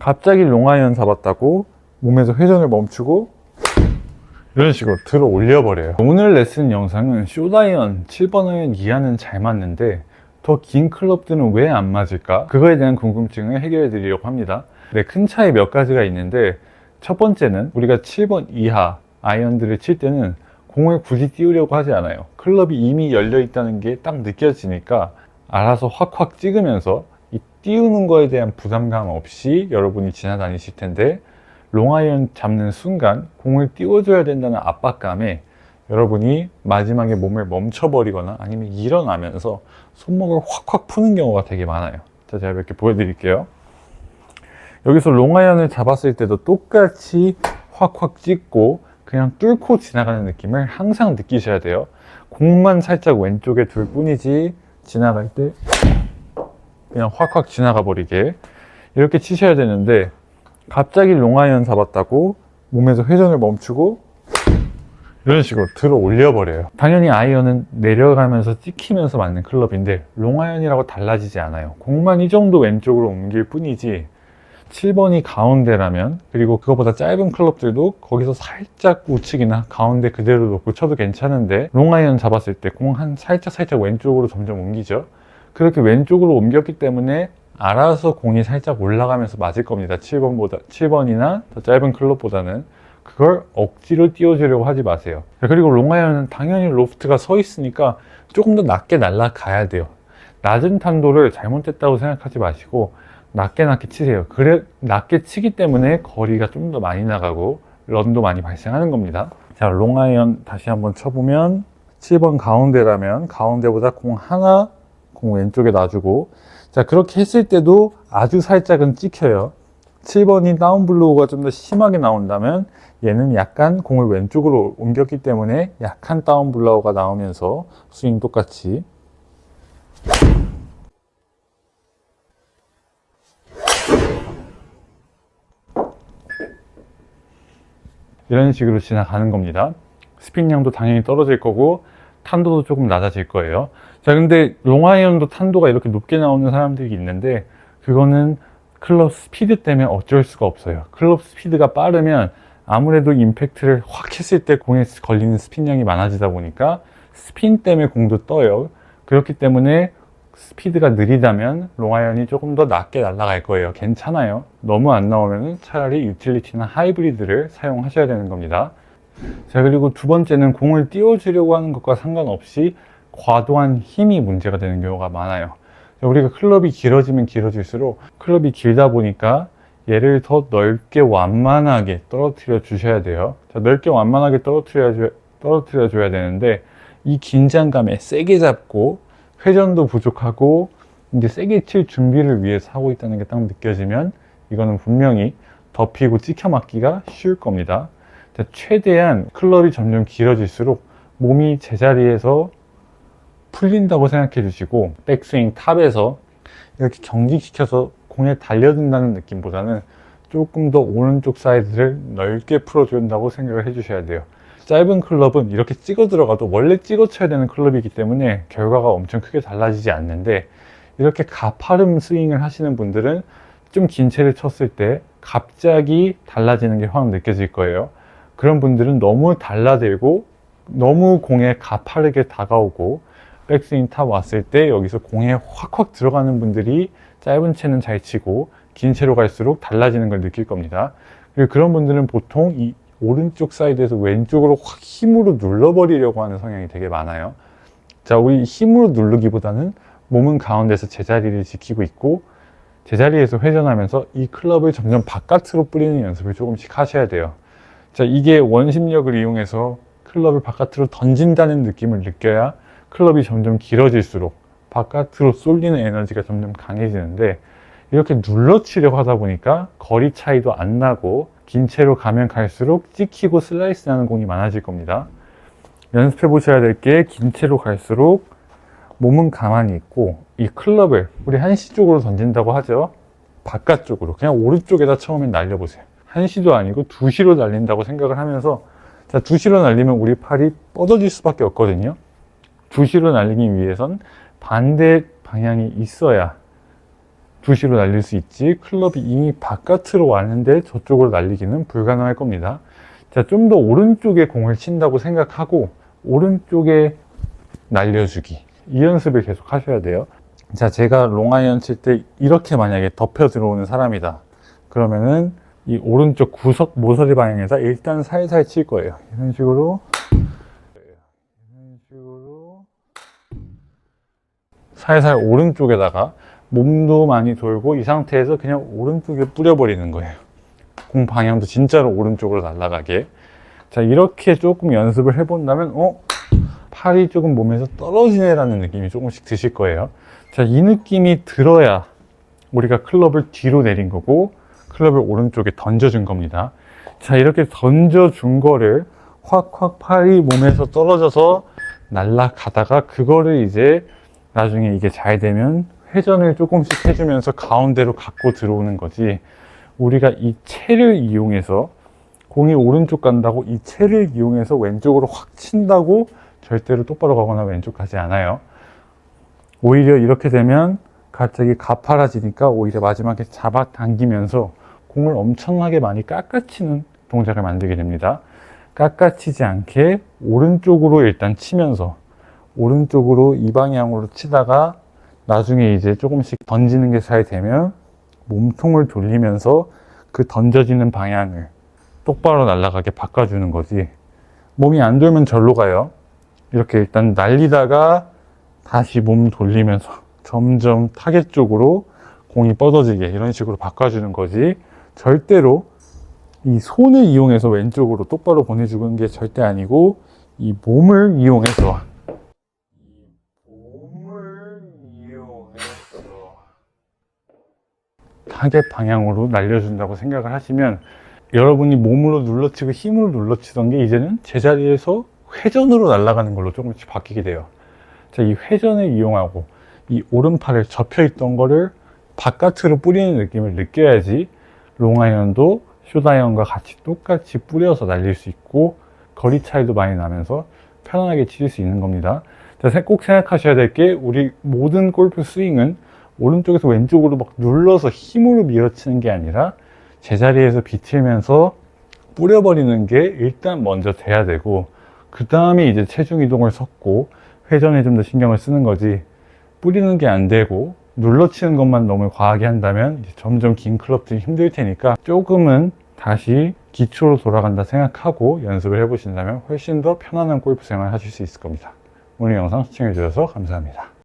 갑자기 롱아이언 잡았다고 몸에서 회전을 멈추고 이런 식으로 들어 올려버려요. 오늘 레슨 영상은 숏아이언 7번 아이언 이하는 잘 맞는데 더 긴 클럽들은 왜 안 맞을까? 그거에 대한 궁금증을 해결해 드리려고 합니다. 네, 큰 차이 몇 가지가 있는데 첫 번째는 우리가 7번 이하 아이언들을 칠 때는 공을 굳이 띄우려고 하지 않아요. 클럽이 이미 열려 있다는 게 딱 느껴지니까 알아서 확확 찍으면서 이 띄우는 거에 대한 부담감 없이 여러분이 지나다니실 텐데 롱아이언 잡는 순간 공을 띄워줘야 된다는 압박감에 여러분이 마지막에 몸을 멈춰버리거나 아니면 일어나면서 손목을 확확 푸는 경우가 되게 많아요. 자, 제가 몇 개 보여드릴게요. 여기서 롱아이언을 잡았을 때도 똑같이 확확 찍고 그냥 뚫고 지나가는 느낌을 항상 느끼셔야 돼요. 공만 살짝 왼쪽에 둘 뿐이지 지나갈 때 그냥 확확 지나가 버리게 이렇게 치셔야 되는데 갑자기 롱아이언 잡았다고 몸에서 회전을 멈추고 이런 식으로 들어 올려버려요. 당연히 아이언은 내려가면서 찍히면서 맞는 클럽인데 롱아이언이라고 달라지지 않아요. 공만 이 정도 왼쪽으로 옮길 뿐이지 7번이 가운데라면 그리고 그거보다 짧은 클럽들도 거기서 살짝 우측이나 가운데 그대로 놓고 쳐도 괜찮은데 롱아이언 잡았을 때 공 한 살짝 살짝 왼쪽으로 점점 옮기죠. 그렇게 왼쪽으로 옮겼기 때문에 알아서 공이 살짝 올라가면서 맞을 겁니다. 7번보다 7번이나 더 짧은 클럽보다는 그걸 억지로 띄워주려고 하지 마세요. 자, 그리고 롱아이언은 당연히 로프트가 서 있으니까 조금 더 낮게 날아가야 돼요. 낮은 탄도를 잘못했다고 생각하지 마시고 낮게 낮게 치세요. 그래 낮게 치기 때문에 거리가 좀 더 많이 나가고 런도 많이 발생하는 겁니다. 자, 롱아이언 다시 한번 쳐보면 7번 가운데라면 가운데보다 공 하나 공 왼쪽에 놔주고 자 그렇게 했을 때도 아주 살짝은 찍혀요. 7번이 다운블로우가 좀 더 심하게 나온다면 얘는 약간 공을 왼쪽으로 옮겼기 때문에 약한 다운블로우가 나오면서 스윙 똑같이 이런 식으로 지나가는 겁니다. 스핀량도 당연히 떨어질 거고 탄도도 조금 낮아질 거예요. 자, 근데 롱아이언도 탄도가 이렇게 높게 나오는 사람들이 있는데 그거는 클럽 스피드 때문에 어쩔 수가 없어요. 클럽 스피드가 빠르면 아무래도 임팩트를 확 했을 때 공에 걸리는 스핀량이 많아지다 보니까 스핀 때문에 공도 떠요. 그렇기 때문에 스피드가 느리다면 롱아이언이 조금 더 낮게 날아갈 거예요. 괜찮아요. 너무 안 나오면 차라리 유틸리티나 하이브리드를 사용하셔야 되는 겁니다. 자, 그리고 두 번째는 공을 띄워주려고 하는 것과 상관없이 과도한 힘이 문제가 되는 경우가 많아요. 자, 우리가 클럽이 길어지면 길어질수록 클럽이 길다 보니까 얘를 더 넓게 완만하게 떨어뜨려 주셔야 돼요. 자, 넓게 완만하게 떨어뜨려, 줘, 떨어뜨려 줘야 되는데 이 긴장감에 세게 잡고 회전도 부족하고 이제 세게 칠 준비를 위해서 하고 있다는 게 딱 느껴지면 이거는 분명히 덮이고 찍혀 맞기가 쉬울 겁니다. 자, 최대한 클럽이 점점 길어질수록 몸이 제자리에서 풀린다고 생각해 주시고 백스윙 탑에서 이렇게 경직시켜서 공에 달려든다는 느낌보다는 조금 더 오른쪽 사이드를 넓게 풀어준다고 생각을 해 주셔야 돼요. 짧은 클럽은 이렇게 찍어 들어가도 원래 찍어 쳐야 되는 클럽이기 때문에 결과가 엄청 크게 달라지지 않는데 이렇게 가파름 스윙을 하시는 분들은 좀 긴 채를 쳤을 때 갑자기 달라지는 게 확 느껴질 거예요. 그런 분들은 너무 달라들고 너무 공에 가파르게 다가오고 백스윙 탑 왔을 때 여기서 공에 확확 들어가는 분들이 짧은 채는 잘 치고 긴 채로 갈수록 달라지는 걸 느낄 겁니다. 그리고 그런 분들은 보통 이 오른쪽 사이드에서 왼쪽으로 확 힘으로 눌러버리려고 하는 성향이 되게 많아요. 자, 우리 힘으로 누르기보다는 몸은 가운데서 제자리를 지키고 있고 제자리에서 회전하면서 이 클럽을 점점 바깥으로 뿌리는 연습을 조금씩 하셔야 돼요. 자, 이게 원심력을 이용해서 클럽을 바깥으로 던진다는 느낌을 느껴야 클럽이 점점 길어질수록 바깥으로 쏠리는 에너지가 점점 강해지는데 이렇게 눌러치려고 하다 보니까 거리 차이도 안 나고 긴 채로 가면 갈수록 찍히고 슬라이스 나는 공이 많아질 겁니다. 연습해 보셔야 될 게 긴 채로 갈수록 몸은 가만히 있고 이 클럽을 우리 한시 쪽으로 던진다고 하죠. 바깥쪽으로 그냥 오른쪽에다 처음엔 날려보세요. 한시도 아니고 두시로 날린다고 생각을 하면서 자 두시로 날리면 우리 팔이 뻗어질 수밖에 없거든요. 두시로 날리기 위해선 반대 방향이 있어야 2시로 날릴 수 있지 클럽이 이미 바깥으로 왔는데 저쪽으로 날리기는 불가능할 겁니다. 자, 좀 더 오른쪽에 공을 친다고 생각하고 오른쪽에 날려주기 이 연습을 계속 하셔야 돼요. 자, 제가 롱아이언 칠 때 이렇게 만약에 덮여 들어오는 사람이다. 그러면은 이 오른쪽 구석 모서리 방향에서 일단 살살 칠 거예요. 이런 식으로 이런 식으로 살살 오른쪽에다가 몸도 많이 돌고 이 상태에서 그냥 오른쪽에 뿌려버리는 거예요. 공 방향도 진짜로 오른쪽으로 날아가게. 자, 이렇게 조금 연습을 해본다면, 어? 팔이 조금 몸에서 떨어지네라는 느낌이 조금씩 드실 거예요. 자, 이 느낌이 들어야 우리가 클럽을 뒤로 내린 거고, 클럽을 오른쪽에 던져준 겁니다. 자, 이렇게 던져준 거를 확확 팔이 몸에서 떨어져서 날아가다가 그거를 이제 나중에 이게 잘 되면 회전을 조금씩 해주면서 가운데로 갖고 들어오는 거지. 우리가 이 채를 이용해서 공이 오른쪽 간다고 이 채를 이용해서 왼쪽으로 확 친다고 절대로 똑바로 가거나 왼쪽 가지 않아요. 오히려 이렇게 되면 갑자기 가파라지니까 오히려 마지막에 잡아당기면서 공을 엄청나게 많이 깎아치는 동작을 만들게 됩니다. 깎아치지 않게 오른쪽으로 일단 치면서 오른쪽으로 이 방향으로 치다가 나중에 이제 조금씩 던지는 게 잘 되면 몸통을 돌리면서 그 던져지는 방향을 똑바로 날아가게 바꿔주는 거지. 몸이 안 돌면 절로 가요. 이렇게 일단 날리다가 다시 몸 돌리면서 점점 타겟 쪽으로 공이 뻗어지게 이런 식으로 바꿔주는 거지. 절대로 이 손을 이용해서 왼쪽으로 똑바로 보내주는 게 절대 아니고 이 몸을 이용해서 타겟 방향으로 날려준다고 생각을 하시면 여러분이 몸으로 눌러치고 힘으로 눌러치던 게 이제는 제자리에서 회전으로 날아가는 걸로 조금씩 바뀌게 돼요. 자, 이 회전을 이용하고 이 오른팔을 접혀 있던 거를 바깥으로 뿌리는 느낌을 느껴야지 롱아이언도 숏아이언과 같이 똑같이 뿌려서 날릴 수 있고 거리 차이도 많이 나면서 편안하게 칠수 있는 겁니다. 자, 꼭 생각하셔야 될 게 우리 모든 골프 스윙은 오른쪽에서 왼쪽으로 막 눌러서 힘으로 밀어치는 게 아니라 제자리에서 비틀면서 뿌려버리는 게 일단 먼저 돼야 되고 그 다음에 이제 체중 이동을 섞고 회전에 좀 더 신경을 쓰는 거지 뿌리는 게 안 되고 눌러치는 것만 너무 과하게 한다면 점점 긴 클럽들이 힘들 테니까 조금은 다시 기초로 돌아간다 생각하고 연습을 해보신다면 훨씬 더 편안한 골프 생활을 하실 수 있을 겁니다. 오늘 영상 시청해주셔서 감사합니다.